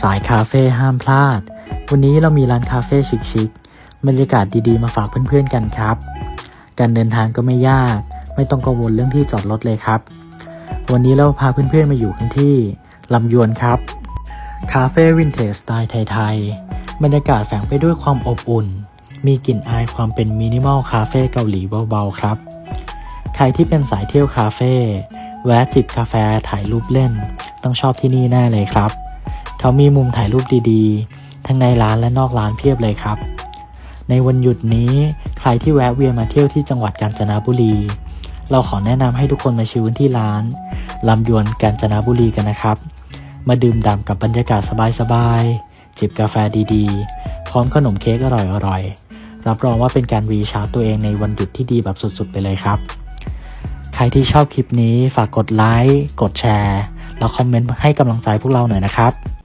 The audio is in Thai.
สายคาเฟ่ห้ามพลาด วันนี้เรามีร้านคาเฟ่ชิคๆบรรยากาศดีๆมาฝากเพื่อนๆกันครับ การเดินทางก็ไม่ยาก ไม่ต้องกังวลเรื่องที่จอดรถเลยครับ วันนี้เราพาเพื่อนๆมาอยู่กันที่ลำยวนครับ คาเฟ่วินเทจสไตล์ไทยๆ บรรยากาศแฝงไปด้วยความอบอุ่น มีกลิ่นอายความเป็นมินิมอลคาเฟ่เกาหลีเบาๆครับ ใครที่เป็นสายเที่ยวคาเฟ่แวะจิบกาแฟถ่ายรูปเล่น ต้องชอบที่นี่แน่เลยครับ เขามีมุมถ่ายรูปดีๆ ทั้งในร้านและนอกร้านเพียบเลยครับ ในวันหยุดนี้ใครที่แวะเวียนมาเที่ยวที่จังหวัดกาญจนบุรี เราขอแนะนำให้ทุกคนมาชิลกันที่ร้านลำยวนกาญจนบุรีกันนะครับ มาดื่มด่ำกับบรรยากาศสบายๆ จิบกาแฟดีๆ พร้อมขนมเค้กอร่อยๆ รับรองว่าเป็นการรีชาร์จตัวเองในวันหยุดที่ดีแบบสุดๆ ไปเลยครับใครที่ชอบคลิปนี้ฝากกดไลค์ กดแชร์ แล้วคอมเมนต์ให้กำลังใจพวกเราหน่อยนะครับ